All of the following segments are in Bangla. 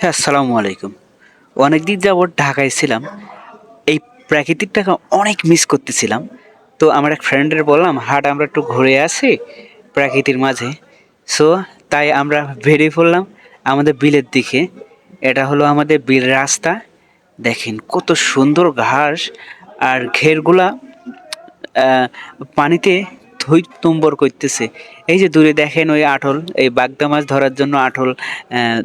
হ্যাঁ আসসালামু আলাইকুম। অনেক দিন যাবৎ ঢাকায় ছিলাম। এই প্রাকৃতিকটাকে অনেক মিস করতেছিলাম। তো আমার এক ফ্রেন্ডের বললাম হাট আমরা একটু ঘুরে আসি প্রাকৃতির মাঝে। সো তাই আমরা বেরিয়ে পড়লাম আমাদের বিলের দিকে। এটা হলো আমাদের বিল রাস্তা। দেখেন কত সুন্দর ঘাস আর ঘেরগুলা পানিতে থই তুম্বর করতেছে। এই যে দূরে দেখেন ওই আটল এই বাগদা মাছ ধরার জন্য আহ,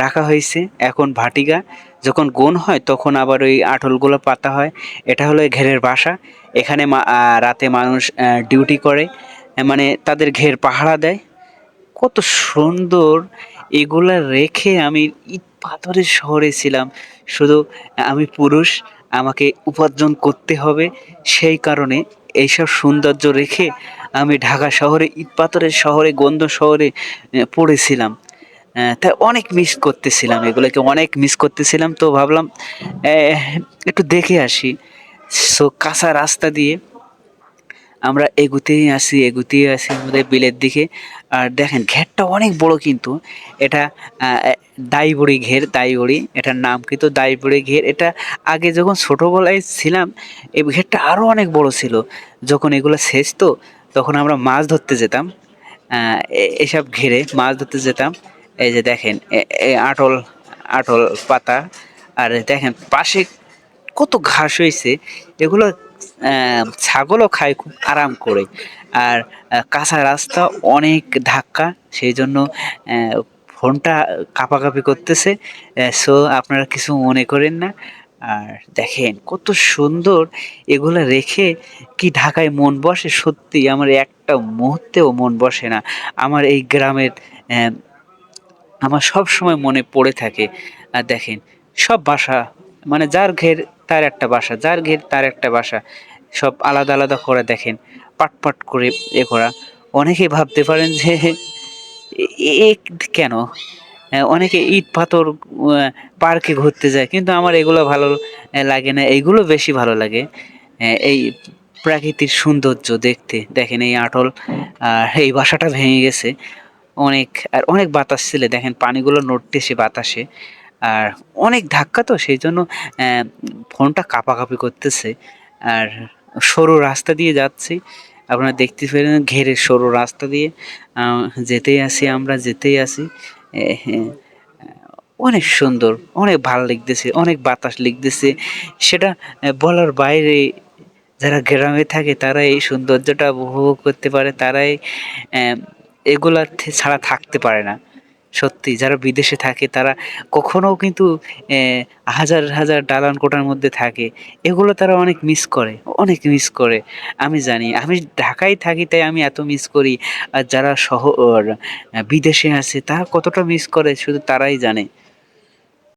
রাখা হয়েছে। এখন ভাটিগা যখন গোন হয়, তখন আবার ওই আটলগুলো পাতা হয়। এটা হলো ঘেরের বাসা। এখানে রাতে মানুষ ডিউটি করে। মানে তাদের ঘের পাহারা দেয়। কত সুন্দর। এগুলা রেখে আমি ইট পাথরের শহরে ছিলাম। শুধু আমি পুরুষ, আমাকে উপার্জন করতে হবে। সেই কারণে এইসব সৌন্দর্য রেখে আমি ঢাকা শহরে, ইট পাথরের শহরে, গন্ধ শহরে পড়েছিলাম। তাই অনেক মিস করতেছিলাম এগুলোকে, অনেক মিস করতেছিলাম। তো ভাবলাম একটু দেখে আসি। সো কাঁচা রাস্তা দিয়ে আমরা এগুতেই আসি এগুতেই আসি আমাদের বিলের দিকে। আর দেখেন, ঘেরটা অনেক বড় কিন্তু। এটা দাইবড়ি ঘের, দাইবড়ি। এটার নাম কিন্তু দাইবড়ি ঘের। এটা আগে যখন ছোটোবেলায় ছিলাম এই ঘেরটা আরও অনেক বড় ছিল। যখন এগুলো শেষ তো, তখন আমরা মাছ ধরতে যেতাম। এসব ঘেরে মাছ ধরতে যেতাম। এই যে দেখেন আটল আটল পাতা, আর দেখেন পাশে কত ঘাস হয়েছে, এগুলো ছাগলও খায় খুব আরাম করে। আর কাঁচা রাস্তা অনেক ধাক্কা সেই জন্য ফোনটা কাঁপাকাঁপি করতেছে সো আপনারা কিছু মনে করেন না। আর দেখেন কত সুন্দর এগুলো রেখে কি ঢাকায় মন বসে, সত্যি আমার একটা মুহূর্তেও মন বসে না। আমার এই গ্রামের আমার সব সময় মনে পড়ে থাকে আর দেখেন, সব বাসা মানে যার ঘের তার একটা বাসা, যার ঘের তার একটা বাসা, সব আলাদা আলাদা করে দেখেন, পাট পাট করে এ করা। অনেকে ভাবতে পারেন যে কেন? অনেকে ইট পাথর পার্কে ঘুরতে যায়, কিন্তু আমার এগুলো ভালো লাগে না এইগুলো বেশি ভালো লাগে। এই প্রাকৃতিক সৌন্দর্য দেখতে, দেখেন এই আটল আর এই বাসাটা ভেঙে গেছে। অনেক, আর অনেক বাতাস ছিল। দেখেন পানিগুলো নড়তেছে বাতাসে। আর অনেক ধাক্কা তো সেই জন্য ফোনটা কাঁপাকাঁপি করতেছে। আর সরু রাস্তা দিয়ে যাচ্ছি। আপনারা দেখতে পেলেন ঘেরে সরু রাস্তা দিয়ে। যেতেই আসি আমরা, যেতেই আসি অনেক সুন্দর, অনেক ভালো লিখতেছে, অনেক বাতাস লিখতেছে। সেটা বলার বাইরে যারা গ্রামে থাকে তারা এই সৌন্দর্যটা উপভোগ করতে পারে। তারাই এগুলা ছাড়া থাকতে পারে না। সত্যি, যারা বিদেশে থাকে, তারা কখনো কিন্তু হাজার হাজার ডালান কোটার মধ্যে থাকে। এগুলো তারা অনেক মিস করে, অনেক মিস করে, আমি জানি। আমি ঢাকায় থাকি, তাই আমি এত মিস করি। আর যারা শহর বিদেশে আছে, তারা কতটা মিস করে, শুধু তারাই জানে।